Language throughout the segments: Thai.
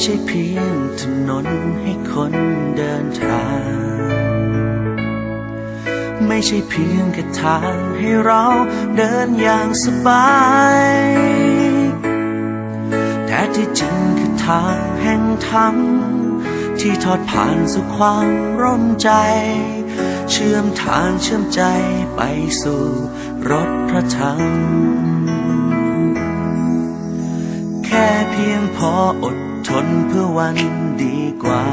ใช่เพียงถนนให้คนเดินทาง ไม่ใช่เพียงแค่ทางให้เราเดินอย่างสบายแต่ที่จริงคือทางแห่งธรรมที่ทอดผ่านสู่ความร่มใจ เชื่อมทางเชื่อมใจไปสู่รถพระธรรมแค่เพียงพออด นเพื่อวันดีกว่า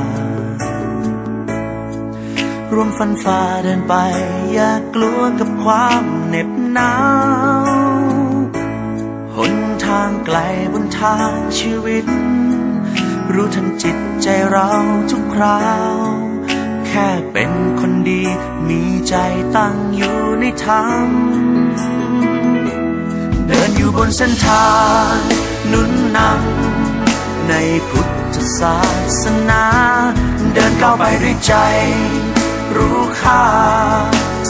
ร่วมฟันฝ่าเดินไป อย่ากลัวกับความเหน็บหนาวหนทางไกลบนทางชีวิต รู้ทันจิตใจเราทุกคราว แค่เป็นคนดี มีใจตั้งอยู่ในธรรมเดินอยู่บนเส้นทางหนุนนำ ในพุทธศาสนา เดินก้าวไปด้วยใจ รู้ค่า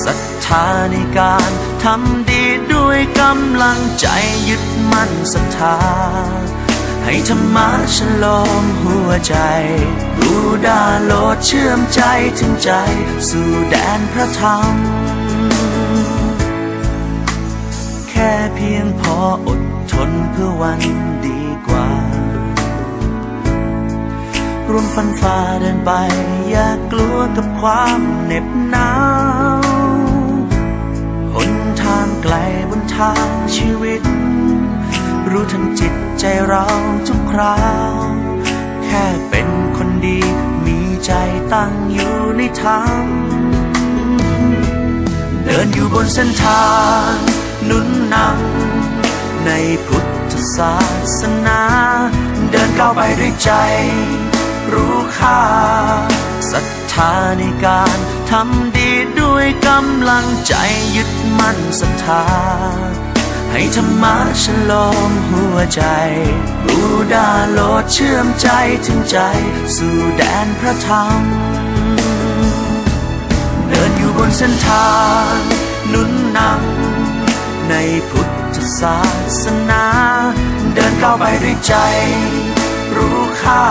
ศรัทธาในการทำดีด้วยกำลังใจยึดมั่นศรัทธา ให้ธรรมะฉลองหัวใจ รู้ดาโลดเชื่อมใจถึงใจ สู่แดนพระธรรม แค่เพียงพออดทนเพื่อวันดีกว่า ร่วมฟันฝ่าเดินไป อย่ากลัวกับความเหน็บหนาวหนทางไกลบนทางชีวิต รู้ทันจิตใจเราทุกคราว แค่เป็นคนดี มีใจตั้งอยู่ในธรรมเดินอยู่บนเส้นทางหนุนนำในพุทธศาสนา เดินก้าวไปด้วยใจ รู้ค่าศรัทธาในการทำดีด้วยกำลังใจยึดมั่นศรัทธา ให้ธรรมะฉลองหัวใจรู้ดาโลดเชื่อมใจถึงใจ สู่แดนพระธรรม เดินอยู่บนเส้นทางหนุนนำในพุทธศาสนา เดินก้าวไปด้วยใจ รู้ค่า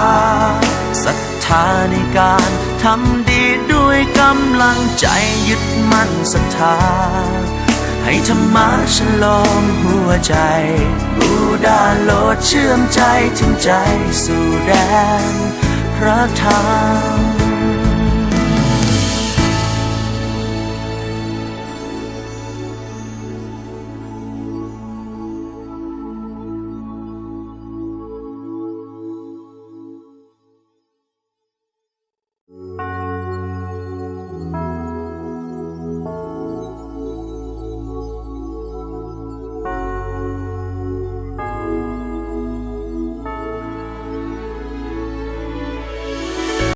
ทธาในการทำดีด้วยกำลังใจยึดมั่นศรัทธา ให้ธรรมะฉลองหัวใจรูดาโลดเชื่อมใจถึงใจสู่แดนพระธรรม